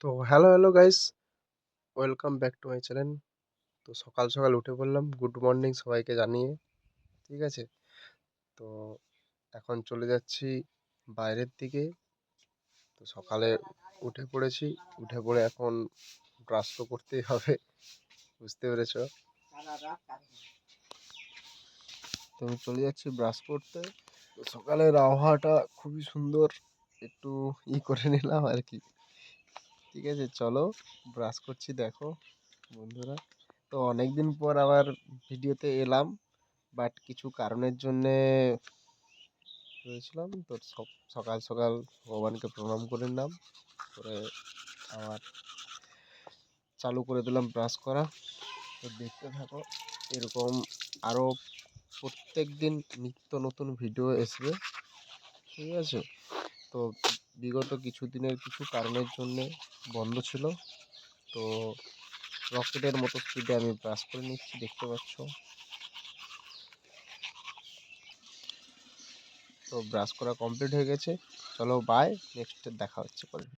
তো hello hello guys welcome back to my channel তো সকাল সকাল উঠে পড়লাম গুড মর্নিং সবাইকে জানিয়ে, ঠিক আছে? তো এখন চলে যাচ্ছি বাইরের দিকে। তো সকালে উঠে পড়েছি, উঠে পড়ে এখন ব্রাশ তো করতেই হবে, বুঝতে পেরেছ? তো আমি চলে যাচ্ছি ব্রাশ করতে। তো সকালের আবহাওয়াটা খুবই সুন্দর, একটু ই করে নিলাম আর কি। ঠিক আছে, চলো ব্রাশ করছি, দেখো বন্ধুরা। তো অনেক দিন পর আবার ভিডিওতে এলাম বাট কিছু কারণের জন্যে হয়েছিলাম তো সকাল সকাল ভগবানকে প্রণাম করে নিলাম, করে আবার চালু করে দিলাম ব্রাশ করা। তো দেখতে থাকো, এরকম আরও প্রত্যেক দিন নিত্য নতুন ভিডিও আসবে। ঠিক আছে? তো বিগত কিছু দিনের কিছু কারণের জন্যে বন্ধ ছিল। তো রকেটের মতো স্পিডে আমি ব্রাশ করে নিচ্ছি, দেখতে পাচ্ছ। তো ব্রাশ করা কমপ্লিট হয়ে গেছে। চলো বাই নেক্সট দেখা হচ্ছে পরে।